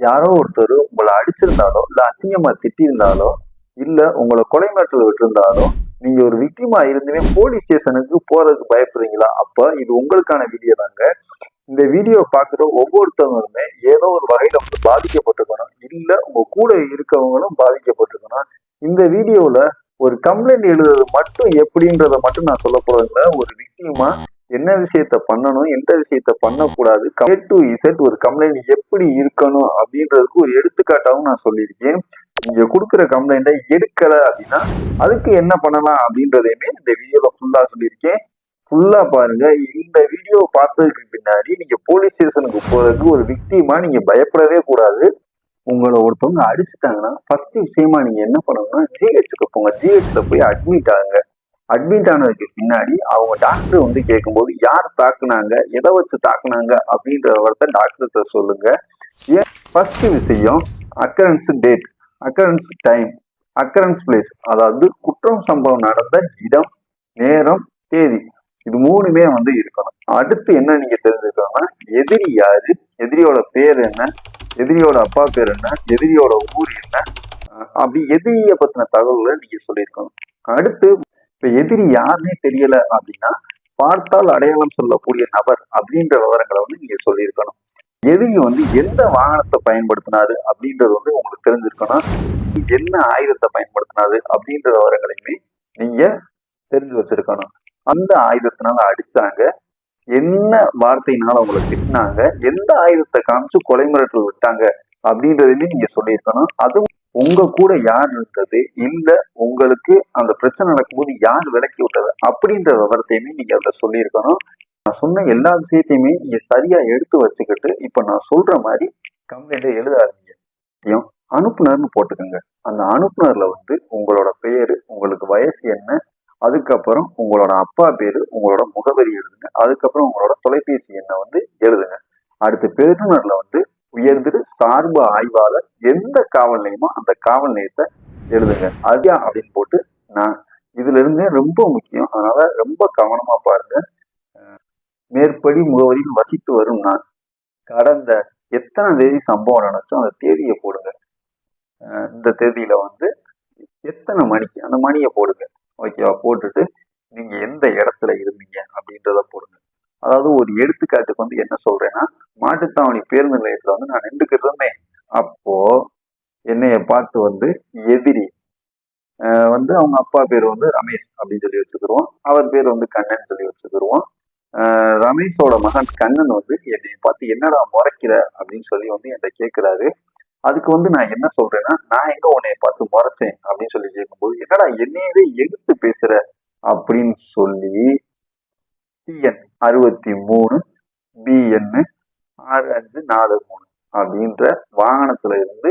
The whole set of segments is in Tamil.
யாரோ ஒருத்தர் உங்களை அடிச்சிருந்தாலோ இல்ல அசிங்கமா திட்டியிருந்தாலோ இல்ல உங்களை கொலை மிரட்டல் விட்டுருந்தாலோ நீங்க ஒரு விக்டிமா இருந்துமே போலீஸ் ஸ்டேஷனுக்கு போறதுக்கு பயப்படுறீங்களா? அப்ப இது உங்களுக்கான வீடியோ தாங்க. இந்த வீடியோ பாக்குற ஒவ்வொருத்தவங்களுமே ஏதோ ஒரு வகையில வந்து பாதிக்கப்பட்டிருக்கணும். இல்ல உங்க கூட இருக்கவங்களும் பாதிக்கப்பட்டிருக்கணும். இந்த வீடியோல ஒரு கம்ப்ளைண்ட் எழுதுறது மட்டும் எப்படின்றத மட்டும் நான் சொல்ல போறதுல ஒரு விக்டிமா என்ன விஷயத்த பண்ணணும் எந்த விஷயத்த பண்ணக்கூடாது ஏ டு இசட் ஒரு கம்ப்ளைண்ட் எப்படி இருக்கணும் அப்படின்றதுக்கு ஒரு எடுத்துக்காட்டாகவும் நான் சொல்லியிருக்கேன். நீங்க கொடுக்குற கம்ப்ளைண்ட்டை எடுக்கல அப்படின்னா அதுக்கு என்ன பண்ணலாம் அப்படின்றதையுமே இந்த வீடியோல ஃபுல்லா சொல்லியிருக்கேன். ஃபுல்லா பாருங்க இந்த வீடியோ பார்த்ததுக்கு பின்னாடி நீங்க போலீஸ் ஸ்டேஷனுக்கு போறதுக்கு ஒரு விக்டிமா நீங்க பயப்படவே கூடாது. உங்களை ஒருத்தவங்க அடிச்சுட்டாங்கன்னா ஃபர்ஸ்ட் விஷயமா நீங்க என்ன பண்ணணும்னா ஜிஹெச்சுக்கு போங்க. ஜிஹெச்ல போய் அட்மிட் ஆகுங்க. அட்மிட் ஆனதுக்கு பின்னாடி அவங்க டாக்டர் வந்து கேட்கும்போது யார் தாக்குனாங்க? எதை வச்சு தாக்குனாங்க? அப்படின்ற வார்த்தை டாக்டர்கிட்ட சொல்லுங்க. ஏன் ஃபர்ஸ்ட் விஷயம் occurrence date occurrence time occurrence place அதாவது குற்றம் சம்பவம் நடந்த இடம் நேரம் தேதி. இது மூணுமே வந்து இருக்கணும். அடுத்து என்ன நீங்க தெரிஞ்சுக்கணும்னா எதிரி யாரு? எதிரியோட பேர் என்ன? எதிரியோட அப்பா பேர் என்ன? எதிரியோட ஊர் என்ன? அப்படி எதிரியை பத்தின தகவல்களை நீங்க சொல்லியிருக்கணும். அடுத்து இப்ப எதிரி யாருன்னே தெரியல அப்படின்னா பார்த்தால் அடையாளம் சொல்லக்கூடிய நபர் அப்படின்ற விவரங்களை வந்து நீங்க சொல்லியிருக்கணும். எதிரி வந்து எந்த வாகனத்தை பயன்படுத்தினாரு அப்படின்றது வந்து உங்களுக்கு தெரிஞ்சிருக்கணும். என்ன ஆயுதத்தை பயன்படுத்தினாரு அப்படின்ற விவரங்களையுமே நீங்க தெரிஞ்சு வச்சிருக்கணும். அந்த ஆயுதத்தினால அடிச்சாங்க. என்ன வார்த்தையினால உங்களை திட்டினாங்க? எந்த ஆயுதத்தை காமிச்சு கொலை மிரட்டல் விட்டாங்க அப்படின்றதையுமே நீங்க சொல்லியிருக்கணும். அதுவும் உங்க கூட யார் இருந்தது? இல்ல உங்களுக்கு அந்த பிரச்சனை நடக்கும்போது யார் விலக்கி விட்டது? அப்படின்ற விவரத்தையுமே நீங்க அதுல சொல்லியிருக்கணும். நான் சொன்ன எல்லா விஷயத்தையுமே நீங்க சரியா எடுத்து வச்சுக்கிட்டு இப்ப நான் சொல்ற மாதிரி கம்ப்ளைண்ட் எழுத ஆரம்பிங்க அனுப்புனர்னு போட்டுக்கோங்க. அந்த அனுப்புனர்ல வந்து உங்களோட பெயரு உங்களுக்கு வயசு என்ன அதுக்கப்புறம் உங்களோட அப்பா பேரு உங்களோட முகவரி எழுதுங்க. அதுக்கப்புறம் உங்களோட தொலைபேசி எண்ணை வந்து எழுதுங்க. அடுத்து பெறுநர்ல வந்து உயர்திரு சார்பு ஆய்வாளர் எந்த காவல் நிலையமோ அந்த காவல் நிலையத்தை எழுதுங்க. அதுயா அப்படின்னு போட்டு நான் இதுல இருந்தே ரொம்ப முக்கியம். அதனால ரொம்ப கவனமா பாருங்க. மேற்படி முகவரியில் வசித்து வரும் நான். கடந்த எத்தனை தேதி சம்பவம் நடந்துச்சோ அந்த தேதியை போடுங்க. இந்த தேதியில வந்து எத்தனை மணிக்கு அந்த மணியை போடுங்க. ஓகேவா போட்டுட்டு நீங்க எந்த இடத்துல இருந்தீங்க அப்படின்றத போடுங்க. அதாவது ஒரு எடுத்துக்காட்டுக்கு வந்து என்ன சொல்றேன்னா மாட்டுத்தாவணி பேருந்து நிலையத்துல வந்து நான் நின்றுக்கிட்டு இருந்தேன் அப்போ என்னைய பார்த்து வந்து எதிரி வந்து அவங்க அப்பா பேர் வந்து ரமேஷ் அப்படின்னு சொல்லி வச்சுக்கிருவோம். அவர் பேர் வந்து கண்ணன் சொல்லி வச்சுக்கிருவோம். ரமேஷோட மகன் கண்ணன் வந்து என்னை பார்த்து என்னடா முறைக்கிற அப்படின்னு சொல்லி வந்து என்கிட்ட கேட்கிறாரு அதுக்கு வந்து நான் என்ன சொல்றேன்னா நான் எங்க உன்னைய பார்த்து முறைச்சேன் அப்படின்னு சொல்லி கேட்கும்போது என்னடா என்னையவே எடுத்து பேசுற அப்படின்னு சொல்லி டிஎன் அறுபத்தி மூணு பிஎன்னு அஞ்சு நாலு மூணு அப்படின்ற வாகனத்துல இருந்து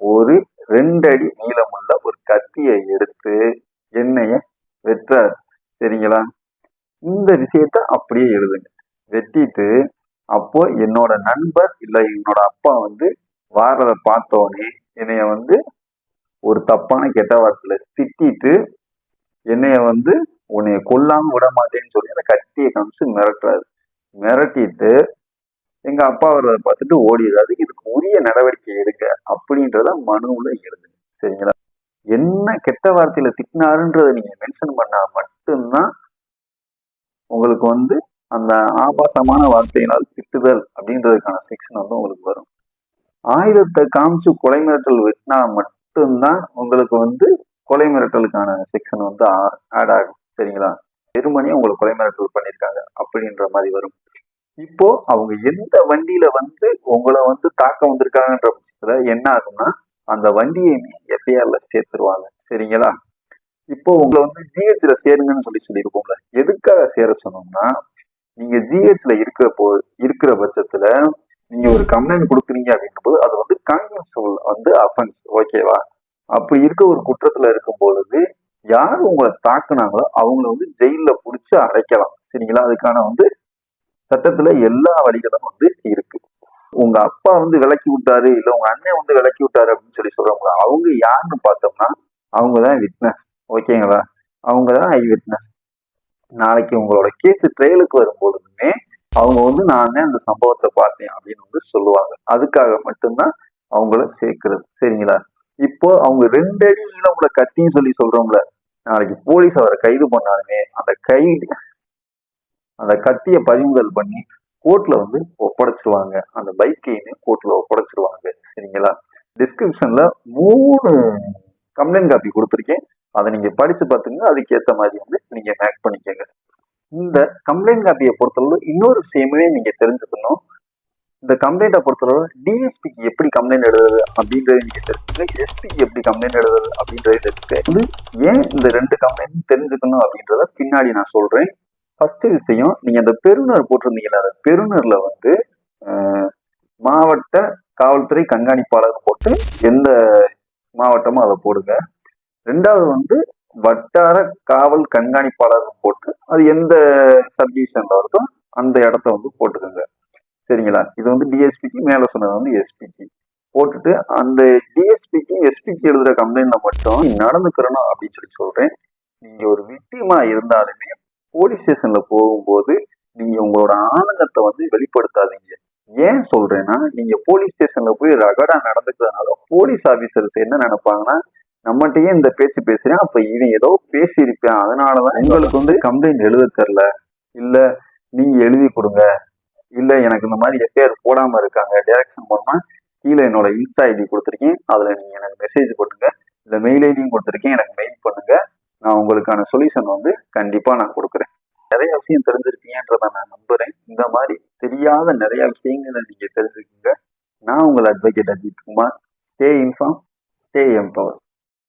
ஒரு ரெண்டு அடி நீளமுள்ள ஒரு கத்தியை எடுத்து என்னைய வெட்டுறாரு. சரிங்களா? இந்த விஷயத்த அப்படியே எழுதுங்க. வெட்டிட்டு அப்போ என்னோட நண்பர் இல்ல என்னோட அப்பா வந்து வாரத பார்த்தோன்னே என்னைய வந்து ஒரு தப்பான கெட்ட வார்த்தையில திட்டிட்டு என்னைய வந்து உன்னைய கொல்லாம விட மாட்டேன்னு சொல்லி அந்த கத்தியை காமிச்சு மிரட்டுறாரு. மிரட்டிட்டு எங்க அப்பா வர்றதை பார்த்துட்டு ஓடிடுறாரு. இதுக்கு உரிய நடவடிக்கை எடுக்க அப்படின்றத மனுவுல எழுது சரிங்களா? என்ன கெட்ட வார்த்தையில திட்டினாருன்றத நீங்க மென்ஷன் பண்ணா மட்டும்தான் உங்களுக்கு வந்து அந்த ஆபாசமான வார்த்தையினால் திட்டுதல் அப்படின்றதுக்கான செக்ஷன் வந்து உங்களுக்கு வரும். ஆயுதத்தை காமிச்சு கொலை மிரட்டல் வெட்டினா மட்டும்தான் உங்களுக்கு வந்து கொலை மிரட்டலுக்கான செக்ஷன் வந்து ஆட் ஆகும். சரிங்களா? வெறுமனே உங்களுக்கு கொலை மிரட்டல் பண்ணியிருக்காங்க அப்படின்ற மாதிரி வரும். இப்போ அவங்க எந்த வண்டியில வந்து உங்களை வந்து தாக்க வந்திருக்காங்கன்ற பட்சத்துல என்ன ஆகும்னா அந்த வண்டியையுமே எஃப்ஐஆர்ல சேர்த்துருவாங்க. சரிங்களா? இப்போ உங்களை வந்து ஜிஹெச்ல சேருங்கன்னு சொல்லி சொல்லியிருப்போம்ல. எதுக்காக சேர சொன்னோம்னா நீங்க ஜிஹெச்ல இருக்கிற போ இருக்கிற பட்சத்துல நீங்க ஒரு கம்ப்ளைண்ட் கொடுக்குறீங்க அப்படின்னும் போது அது வந்து கான்வென்சுவல் வந்து அஃபென்ஸ் ஓகேவா அப்போ இருக்க ஒரு குற்றத்துல இருக்கும் பொழுது யார் உங்களை தாக்குனாங்களோ அவங்கள வந்து ஜெயில புடிச்சு அடைக்கலாம். சரிங்களா? அதுக்கான வந்து சட்டத்துல எல்லா வழிகளும் வந்து இருக்கு. உங்க அப்பா வந்து விலக்கி விட்டாரு இல்ல உங்க அண்ணன் வந்து விலக்கி விட்டாரு அப்படின்னு சொல்லி சொல்றாங்களா அவங்க யாருன்னு பார்த்தோம்னா அவங்க தான் விட்னஸ் ஓகேங்களா? அவங்க தான் ஐ விட்னஸ் நாளைக்கு உங்களோட கேஸ் ட்ரையலுக்கு வரும்போதுமே அவங்க வந்து நான் அந்த சம்பவத்தை பார்த்தேன் அப்படின்னு வந்து சொல்லுவாங்க. அதுக்காக மட்டும்தான் அவங்கள சேர்க்கிறது. சரிங்களா? இப்போ அவங்க ரெண்டு அடியில உங்களை கத்தின்னு சொல்லி சொல்றோம்ல நாளைக்கு போலீஸ் அவரை கைது பண்ணாலுமே அந்த கைது அந்த கத்தியை பறிமுதல் பண்ணி கோர்ட்ல வந்து ஒப்படைச்சிருவாங்க. அந்த பைக்கையுமே கோர்ட்ல ஒப்படைச்சிருவாங்க. சரிங்களா? டிஸ்கிரிப்ஷன்ல மூணு கம்ப்ளைண்ட் காப்பி கொடுத்துருக்கேன். அதை நீங்க படிச்சு பார்த்துங்க. அதுக்கேற்ற மாதிரி வந்து நீங்க மேக் பண்ணிக்கோங்க. இந்த கம்ப்ளைண்ட் காப்பியை பொறுத்தளவு இன்னொரு விஷயமே நீங்க தெரிஞ்சுக்கணும். இந்த கம்ப்ளைண்ட்டை பொறுத்தளவு டிஎஸ்பிக்கு எப்படி கம்ப்ளைண்ட் எழுதுறது அப்படின்றது நீங்க தெரிஞ்சுக்கணும். எஸ்பிக்கு எப்படி கம்ப்ளைண்ட் எழுதுறது அப்படின்றது தெரிஞ்சுக்க வந்து ஏன் இந்த ரெண்டு கம்ப்ளைண்ட் தெரிஞ்சுக்கணும் அப்படின்றத பின்னாடி நான் சொல்றேன். ஃபர்ஸ்ட் விஷயம் நீங்க அந்த பெருநர் போட்டிருந்தீங்கல்ல அந்த பெருநர்ல வந்து மாவட்ட காவல்துறை கண்காணிப்பாளர் போட்டு எந்த மாவட்டமோ அதை போடுங்க. ரெண்டாவது வந்து வட்டார காவல் கண்காணிப்பாளர் போட்டு அது எந்த சப்டிவிஷன்ல வருதோ அந்த இடத்த வந்து போட்டுக்கோங்க. சரிங்களா? இது வந்து டிஎஸ்பிக்கு மேல சொன்னது வந்து எஸ்பிக்கு போட்டுட்டு அந்த டிஎஸ்பிக்கு எஸ்பிக்கு எழுதுற கம்ப்ளைண்ட்ல மட்டும் நடந்துக்கிறணும் அப்படின்னு சொல்லி சொல்றேன். நீங்க ஒரு விக்டிமா இருந்தாலுமே போலீஸ் ஸ்டேஷன்ல போகும்போது நீங்க உங்களோட ஆனந்தத்தை வந்து வெளிப்படுத்தாதீங்க. ஏன் சொல்றேன்னா நீங்க போலீஸ் ஸ்டேஷன்ல போய் ரகடா நடந்துக்கிறதுனால போலீஸ் ஆபீசர்ஸ் என்ன நினைப்பாங்கன்னா நம்மகிட்டயே இந்த பேச்சு பேசுறேன் அப்ப இவன் ஏதோ பேசியிருப்பேன். அதனாலதான் உங்களுக்கு வந்து கம்ப்ளைண்ட் எழுத தெரில இல்ல நீங்க எழுதி கொடுங்க. இல்ல எனக்கு இந்த மாதிரி எஃப்ஐஆர் போடாம இருக்காங்க. டைரக்ஷன் மூலமா கீழே என்னோட இன்ஸ்டா ஐடி கொடுத்துருக்கேன். அதுல நீங்க எனக்கு மெசேஜ் பண்ணுங்க இல்ல மெயில் ஐடியும் கொடுத்துருக்கேன். எனக்கு மெயில் பண்ணுங்க. நான் உங்களுக்கான சொல்யூஷன் வந்து கண்டிப்பா நான் கொடுக்குறேன். அவசியம் விஷயம் தெரிஞ்சிருக்கீங்கன்றத நான் நம்புறேன். இந்த மாதிரி தெரியாத நிறைய விஷயங்களை நீங்க தெரிஞ்சுக்கோங்க. நான் உங்கள் advocate Ajith Kumar. Stay inform stay empower